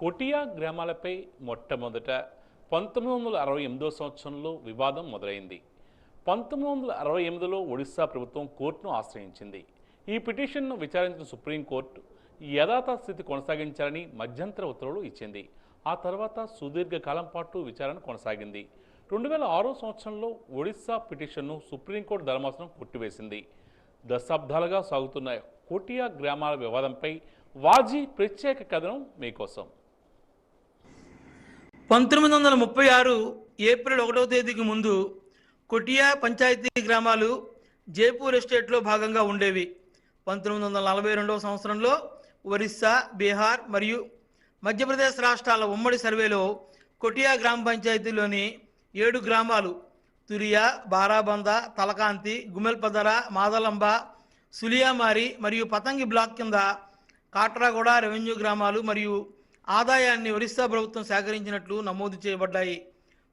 కొటియా గ్రామాలపై మొట్టమొదట పంతొమ్మిది వందల అరవై ఎనిమిదో సంవత్సరంలో వివాదం మొదలైంది. పంతొమ్మిది వందల అరవై ఎనిమిదిలో ఒడిశా ప్రభుత్వం కోర్టును ఆశ్రయించింది. ఈ పిటిషన్ను విచారించిన సుప్రీంకోర్టు యథాతథ స్థితి కొనసాగించాలని మధ్యంతర ఉత్తర్వులు ఇచ్చింది. ఆ తర్వాత సుదీర్ఘకాలం పాటు విచారణ కొనసాగింది. రెండు వేల ఆరో సంవత్సరంలో ఒడిశా పిటిషన్ను సుప్రీంకోర్టు ధర్మాసనం కొట్టివేసింది. దశాబ్దాలుగా సాగుతున్న కోటియా గ్రామాల వివాదంపై వాజీ ప్రత్యేక కథనం మీకోసం. పంతొమ్మిది వందల ముప్పై ఆరు ఏప్రిల్ ఒకటవ తేదీకి ముందు కొటియా పంచాయతీ గ్రామాలు జైపూర్ ఎస్టేట్లో భాగంగా ఉండేవి. పంతొమ్మిది వందల నలభై రెండవ సంవత్సరంలో ఒరిస్సా బీహార్ మరియు మధ్యప్రదేశ్ రాష్ట్రాల ఉమ్మడి సర్వేలో కొటియా గ్రామ పంచాయతీలోని ఏడు గ్రామాలు తురియా బారాబంద తలకాంతి గుమెల్పదర మాదలంబ సులియామారి మరియు పతంగి బ్లాక్ కింద కాట్రాగూడ రెవెన్యూ గ్రామాలు మరియు ఆదాయాన్ని ఒరిస్సా ప్రభుత్వం సేకరించినట్లు నమోదు చేయబడ్డాయి.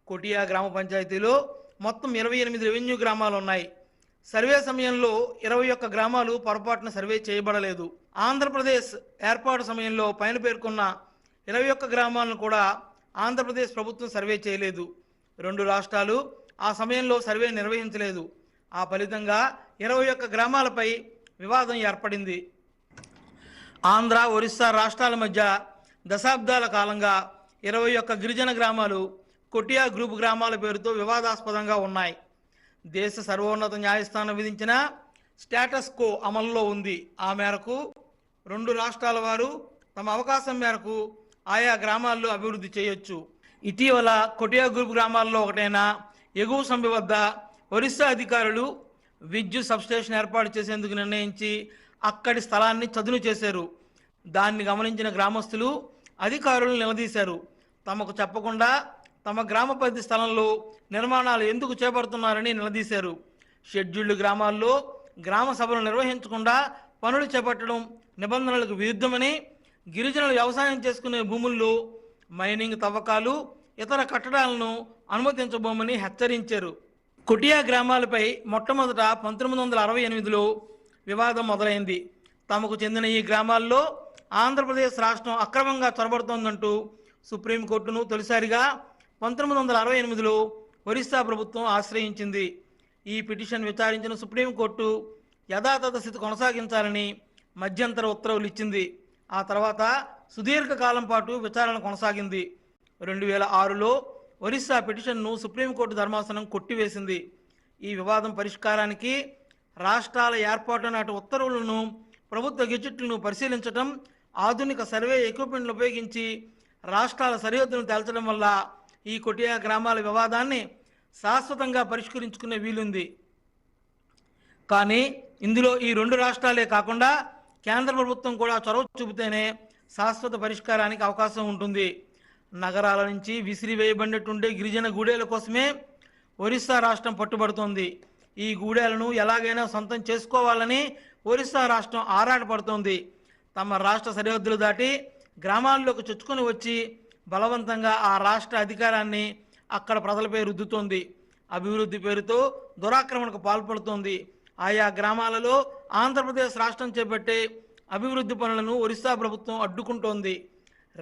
కొటియా గ్రామ పంచాయతీలో మొత్తం ఇరవై ఎనిమిది రెవెన్యూ గ్రామాలు ఉన్నాయి. సర్వే సమయంలో ఇరవై ఒక్క గ్రామాలు పొరపాటున సర్వే చేయబడలేదు. ఆంధ్రప్రదేశ్ ఏర్పాటు సమయంలో పైన పేర్కొన్న ఇరవై ఒక్క గ్రామాలను కూడా ఆంధ్రప్రదేశ్ ప్రభుత్వం సర్వే చేయలేదు. రెండు రాష్ట్రాలు ఆ సమయంలో సర్వే నిర్వహించలేదు. ఆ ఫలితంగా ఇరవై ఒక్క గ్రామాలపై వివాదం ఏర్పడింది. ఆంధ్ర ఒరిస్సా రాష్ట్రాల మధ్య దశాబ్దాల కాలంగా ఇరవై ఒక్క గిరిజన గ్రామాలు కొటియా గ్రూప్ గ్రామాల పేరుతో వివాదాస్పదంగా ఉన్నాయి. దేశ సర్వోన్నత న్యాయస్థానం విధించిన స్టేటస్ కో అమల్లో ఉంది. ఆ మేరకు రెండు రాష్ట్రాల వారు తమ అవకాశం మేరకు ఆయా గ్రామాల్లో అభివృద్ధి చేయొచ్చు. ఇటీవల కొటియా గ్రూప్ గ్రామాల్లో ఒకటైన ఎగువ సంబి వద్ద ఒరిస్సా అధికారులు విద్యుత్ సబ్స్టేషన్ ఏర్పాటు చేసేందుకు నిర్ణయించి అక్కడి స్థలాన్ని చదును చేశారు. దాన్ని గమనించిన గ్రామస్తులు అధికారులు నిలదీశారు. తమకు చెప్పకుండా తమ గ్రామ పరిధి స్థలంలో నిర్మాణాలు ఎందుకు చేపడుతున్నారని నిలదీశారు. షెడ్యూల్డ్ గ్రామాల్లో గ్రామ సభలు నిర్వహించకుండా పనులు చేపట్టడం నిబంధనలకు విరుద్ధమని గిరిజనులు వ్యవసాయం చేసుకునే భూముల్లో మైనింగ్ తవ్వకాలు ఇతర కట్టడాలను అనుమతించబోమని హెచ్చరించారు. కుటియా గ్రామాలపై మొట్టమొదట పంతొమ్మిది వందల అరవై ఎనిమిదిలో వివాదం మొదలైంది. తమకు చెందిన ఈ గ్రామాల్లో ఆంధ్రప్రదేశ్ రాష్ట్రం అక్రమంగా చొరబడుతోందంటూ సుప్రీంకోర్టును తొలిసారిగా పంతొమ్మిది వందల అరవై ఎనిమిదిలో ఒరిస్సా ప్రభుత్వం ఆశ్రయించింది. ఈ పిటిషన్ విచారించిన సుప్రీంకోర్టు యథాతథ స్థితి కొనసాగించాలని మధ్యంతర ఉత్తర్వులు ఇచ్చింది. ఆ తర్వాత సుదీర్ఘకాలం పాటు విచారణ కొనసాగింది. రెండు వేల ఆరులో ఒరిస్సా పిటిషన్ను సుప్రీంకోర్టు ధర్మాసనం కొట్టివేసింది. ఈ వివాదం పరిష్కారానికి రాష్ట్రాల ఏర్పాటు నాటి ఉత్తర్వులను ప్రభుత్వ గెజెట్లను పరిశీలించడం ఆధునిక సర్వే ఎక్విప్మెంట్లు ఉపయోగించి రాష్ట్రాల సరిహద్దులను తేల్చడం వల్ల ఈ కొటియా గ్రామాల వివాదాన్ని శాశ్వతంగా పరిష్కరించుకునే వీలుంది. కానీ ఇందులో ఈ రెండు రాష్ట్రాలే కాకుండా కేంద్ర ప్రభుత్వం కూడా చొరవ చూపితేనే శాశ్వత పరిష్కారానికి అవకాశం ఉంటుంది. నగరాల నుంచి విసిరివేయబడినట్టుండే గిరిజన గూడేల కోసమే ఒరిస్సా రాష్ట్రం పట్టుబడుతోంది. ఈ గూడేలను ఎలాగైనా సొంతం చేసుకోవాలని ఒరిస్సా రాష్ట్రం ఆరాటపడుతోంది. తమ రాష్ట్ర సరిహద్దులు దాటి గ్రామాల్లోకి చొచ్చుకొని వచ్చి బలవంతంగా ఆ రాష్ట్ర అధికారాన్ని అక్కడ ప్రజలపై రుద్దుతోంది. అభివృద్ధి పేరుతో దురాక్రమణకు పాల్పడుతోంది. ఆయా గ్రామాలలో ఆంధ్రప్రదేశ్ రాష్ట్రం చేపట్టే అభివృద్ధి పనులను ఒరిస్సా ప్రభుత్వం అడ్డుకుంటోంది.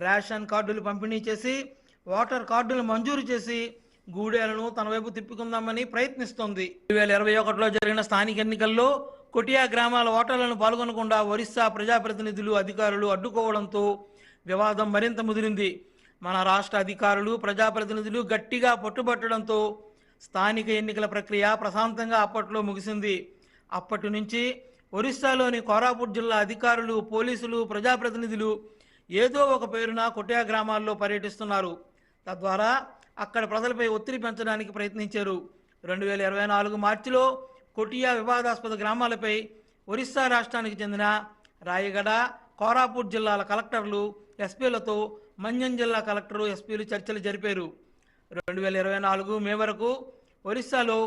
రేషన్ కార్డులు పంపిణీ చేసి ఓటర్ కార్డులు మంజూరు చేసి గూడేలను తన వైపు తిప్పుకుందామని ప్రయత్నిస్తోంది. రెండు వేల ఇరవై ఒకటిలో జరిగిన స్థానిక ఎన్నికల్లో కొటియా గ్రామాల ఓటర్లను పాల్గొనకుండా ఒరిస్సా ప్రజాప్రతినిధులు అధికారులు అడ్డుకోవడంతో వివాదం మరింత ముదిరింది. మన రాష్ట్ర అధికారులు ప్రజాప్రతినిధులు గట్టిగా పట్టుబట్టడంతో స్థానిక ఎన్నికల ప్రక్రియ ప్రశాంతంగా అప్పట్లో ముగిసింది. అప్పటి నుంచి ఒరిస్సాలోని కోరాపూర్ జిల్లా అధికారులు పోలీసులు ప్రజాప్రతినిధులు ఏదో ఒక పేరున కొట్యా గ్రామాల్లో పర్యటిస్తున్నారు. తద్వారా అక్కడ ప్రజలపై ఒత్తిడి పెంచడానికి ప్రయత్నించారు. రెండు వేల ఇరవై నాలుగు మార్చిలో కొటియా వివాదాస్పద గ్రామాలపై ఒరిస్సా రాష్ట్రానికి చెందిన రాయగడ కోరాపూర్ జిల్లాల కలెక్టర్లు ఎస్పీలతో మంజం జిల్లా కలెక్టరు ఎస్పీలు చర్చలు జరిపారు. రెండు వేల ఇరవై నాలుగు మే వరకు ఒరిస్సాలో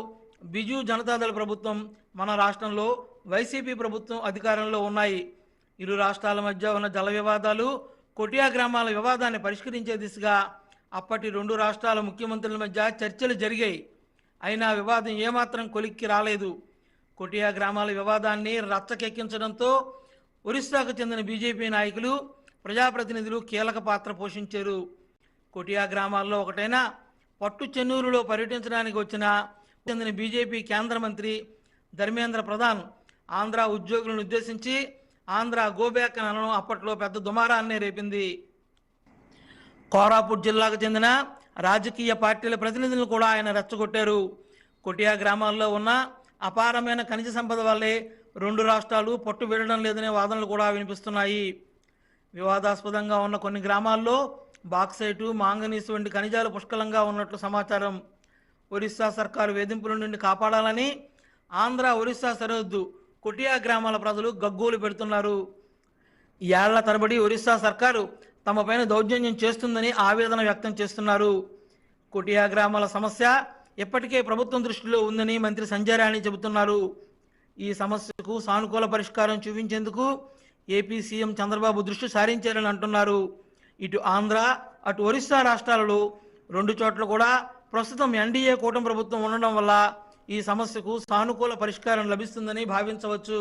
బిజు జనతాదళ ప్రభుత్వం మన రాష్ట్రంలో వైసీపీ ప్రభుత్వం అధికారంలో ఉన్నాయి. ఇరు రాష్ట్రాల మధ్య ఉన్న జల వివాదాలు కొటియా గ్రామాల వివాదాన్ని పరిష్కరించే దిశగా అప్పటి రెండు రాష్ట్రాల ముఖ్యమంత్రుల మధ్య చర్చలు జరిగాయి. అయినా వివాదం ఏమాత్రం కొలిక్కి రాలేదు. కొటియా గ్రామాల వివాదాన్ని రచ్చకెక్కించడంతో ఒరిస్సాకు చెందిన బీజేపీ నాయకులు ప్రజాప్రతినిధులు కీలక పాత్ర పోషించారు. కొటియా గ్రామాల్లో ఒకటైన పట్టు చెన్నూరులో పర్యటించడానికి వచ్చిన చెందిన బీజేపీ కేంద్ర మంత్రి ధర్మేంద్ర ప్రధాన్ ఆంధ్ర ఉద్యోగులను ఉద్దేశించి ఆంధ్ర గోబ్యాక్ అనడం అప్పట్లో పెద్ద దుమారాన్నే రేపింది. కోరాపూట్ జిల్లాకు చెందిన రాజకీయ పార్టీల ప్రతినిధులను కూడా ఆయన రెచ్చగొట్టారు. కొటియా గ్రామాల్లో ఉన్న అపారమైన ఖనిజ సంపద వల్లే రెండు రాష్ట్రాలు పట్టు వీడడం లేదనే వాదనలు కూడా వినిపిస్తున్నాయి. వివాదాస్పదంగా ఉన్న కొన్ని గ్రామాల్లో బాక్సైటు మాంగనీస్ వంటి ఖనిజాలు పుష్కలంగా ఉన్నట్లు సమాచారం. ఒరిస్సా సర్కారు వేధింపుల నుండి కాపాడాలని ఆంధ్ర ఒరిస్సా సరిహద్దు కొటియా గ్రామాల ప్రజలు గగ్గోలు పెడుతున్నారు. ఏళ్ళ తరబడి ఒరిస్సా సర్కారు తమపైన దౌర్జన్యం చేస్తుందని ఆవేదన వ్యక్తం చేస్తున్నారు. కొటియా గ్రామాల సమస్య ఇప్పటికే ప్రభుత్వం దృష్టిలో ఉందని మంత్రి సంజయ్ రాణి చెబుతున్నారు. ఈ సమస్యకు సానుకూల పరిష్కారం చూపించేందుకు ఏపీ సీఎం చంద్రబాబు దృష్టి సారించారని అంటున్నారు. ఇటు ఆంధ్ర అటు ఒరిస్సా రాష్ట్రాలలో రెండు చోట్ల కూడా ప్రస్తుతం ఎన్డీఏ కూటమి ప్రభుత్వం ఉండడం వల్ల ఈ సమస్యకు సానుకూల పరిష్కారం లభిస్తుందని భావించవచ్చు.